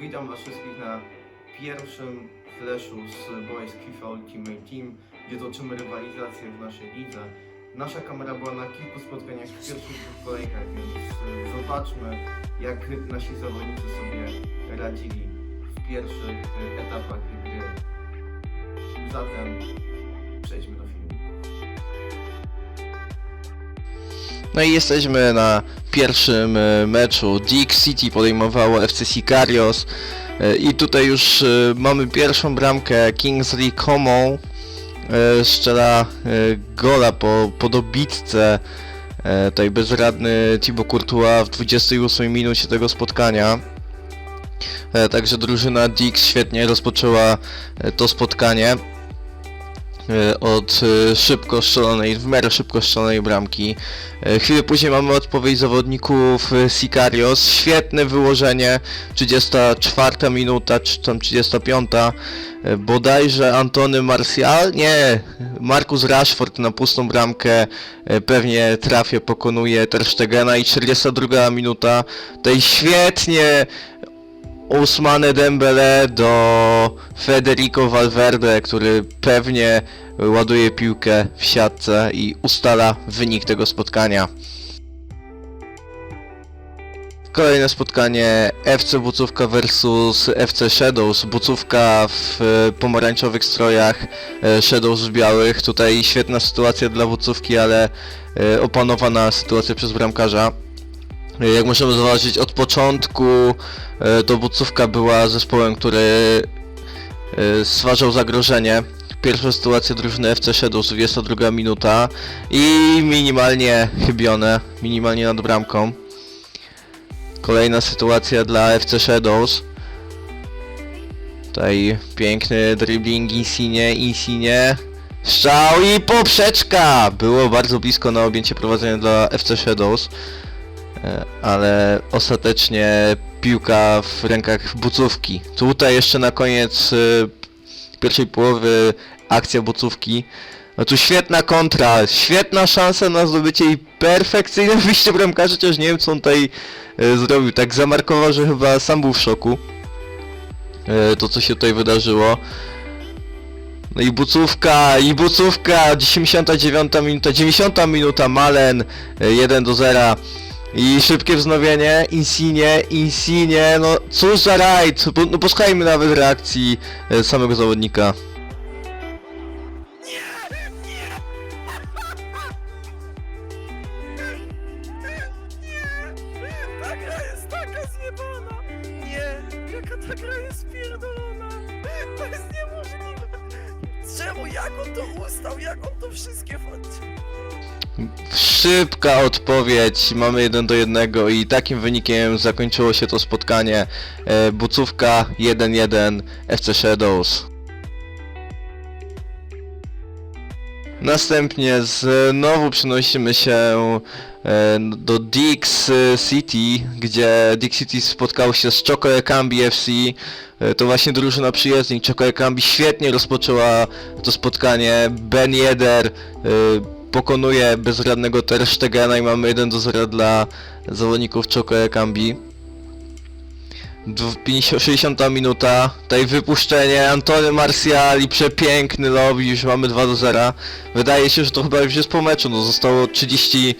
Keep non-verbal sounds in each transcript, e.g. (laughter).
Witam Was wszystkich na pierwszym flashu z Boys FIFA Ultimate Team, gdzie toczymy rywalizację w naszej lidze. Nasza kamera była na kilku spotkaniach w pierwszych dwóch kolejkach, więc y, zobaczmy jak nasi zawodnicy sobie radzili w pierwszych y, etapach gry. Zatem No i jesteśmy na pierwszym e, meczu. Dick City podejmowało FC Sicarios e, i tutaj już e, mamy pierwszą bramkę. Kingsley Coman strzela e, gola po, po dobitce. Tutaj bezradny Thibaut Courtois w 28 minucie tego spotkania. Także drużyna Dix świetnie rozpoczęła to spotkanie od e, szybko strzelonej, w miarę szybko strzelonej bramki. E, Chwilę później mamy odpowiedź zawodników e, Sicarios. Świetne wyłożenie, 34 minuta, czy tam 35. E, Bodajże Antony Martial, nie, Marcus Rashford na pustą bramkę e, pewnie trafia, pokonuje Ter Stegena i 42 minuta. Tutaj świetnie Ousmane Dembele do Federico Valverde, który pewnie ładuje piłkę w siatce i ustala wynik tego spotkania. Kolejne spotkanie FC Bucówka versus FC Shadows. Bucówka w e, pomarańczowych strojach, e, Shadows w białych. Tutaj świetna sytuacja dla Bucówki, ale e, opanowana sytuacja przez bramkarza. E, Jak możemy zauważyć od początku e, to Bucówka była zespołem, który e, stwarzał zagrożenie. Pierwsza sytuacja drużyny FC Shadows, 22 minuta i minimalnie chybione, minimalnie nad bramką. Kolejna sytuacja dla FC Shadows. Tutaj piękny dribbling Insigne, Insigne. Strzał i poprzeczka! Było bardzo blisko na objęcie prowadzenia dla FC Shadows. E, Ale ostatecznie piłka w rękach bucówki. Tutaj jeszcze na koniec e, pierwszej połowy akcja bucówki. No tu świetna kontra, świetna szansa na zdobycie i perfekcyjne (laughs) wyjście bramkarza, chociaż nie wiem co on tutaj e, zrobił. Tak zamarkował, że chyba sam był w szoku. To co się tutaj wydarzyło. No i bucówka, i bucówka, 89 minuta, 90 minuta, Malen, e, 1 do 0. I szybkie wznowienie, Insigne, Insigne, no cóż za rajd, po- no posłuchajmy nawet reakcji e, samego zawodnika. Ta gra jest taka zjebana! Nie! Jaka ta gra jest pierdolona! To jest niemożliwe! Czemu? Jak on to ustał? Jak on to wszystkie... Szybka odpowiedź, mamy 1 do 1 i takim wynikiem zakończyło się to spotkanie. E, Bucówka 1-1 FC Shadows. Następnie znowu przenosimy się e, do Dix City, gdzie Dix City spotkało się z Choco Ekambi FC. E, To właśnie drużyna przyjezdnik Choco Ekambi świetnie rozpoczęła to spotkanie. Ben Yedder pokonuje bezradnego Ter Stegena i mamy 1 do 0 dla zawodników Choco 50 60 minuta, tutaj wypuszczenie, Antony Martial i przepiękny lobby, już mamy 2 do 0. Wydaje się, że to chyba już jest po meczu, no zostało 30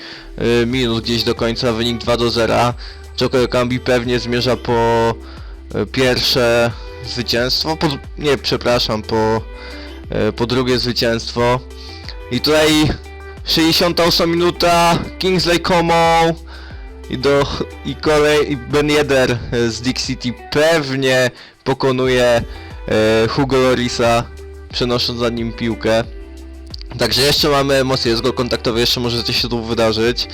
y, minut gdzieś do końca, wynik 2 do 0. Choco Kambi pewnie zmierza po y, pierwsze zwycięstwo, po, nie przepraszam, po, y, po drugie zwycięstwo. I tutaj 68 minuta, Kingsley Coman i do i kolej i Ben Yedder z Dick City pewnie pokonuje e, Hugo Lorisa przenosząc za nim piłkę. Także jeszcze mamy emocje, jest gol kontaktowy, jeszcze może coś się tu wydarzyć.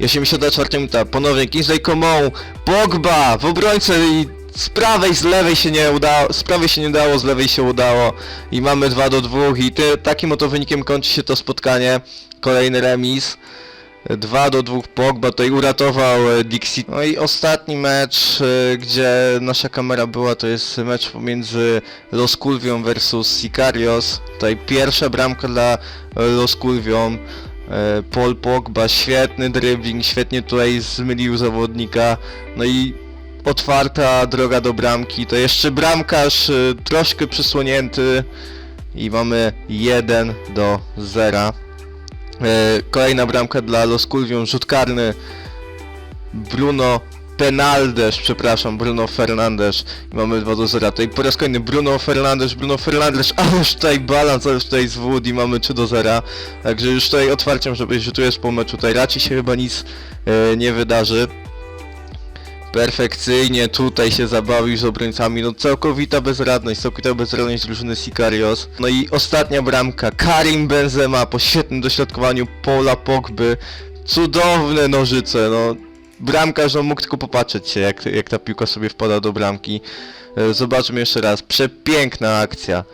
I 84 minuta, ponownie Kingsley Coman, Pogba w obrońcę i z prawej, z lewej się nie udało, z prawej się nie udało, z lewej się udało i mamy 2 do 2 i ty, takim oto wynikiem kończy się to spotkanie. Kolejny remis. 2 do 2 Pogba tutaj uratował e, Dixie. No i ostatni mecz, e, gdzie nasza kamera była, to jest mecz pomiędzy Los Culvią versus Sicarios. Tutaj pierwsza bramka dla e, Los Culvią. Paul Pogba, świetny dribbling, świetnie tutaj zmylił zawodnika. No i otwarta droga do bramki, to jeszcze bramkarz y, troszkę przysłonięty i mamy 1 do 0. E, Kolejna bramka dla Los Culvium, rzut karny Bruno Penaldes, przepraszam, Bruno Fernandes i mamy 2 do 0. Tutaj po raz kolejny Bruno Fernandes, Bruno Fernandes, a już tutaj balans, a już tutaj zwód i mamy 3 do 0. Także już tutaj otwarciem, żeby rzutujesz po meczu, tutaj raczej się chyba nic e, nie wydarzy. Perfekcyjnie tutaj się zabawił z obrońcami, no całkowita bezradność, całkowita bezradność drużyny Sicarios. No i ostatnia bramka, Karim Benzema po świetnym dośrodkowaniu Paula Pogby. Cudowne nożyce, no. Bramkarz no, mógł tylko popatrzeć się, jak, jak ta piłka sobie wpada do bramki. E, Zobaczmy jeszcze raz, przepiękna akcja.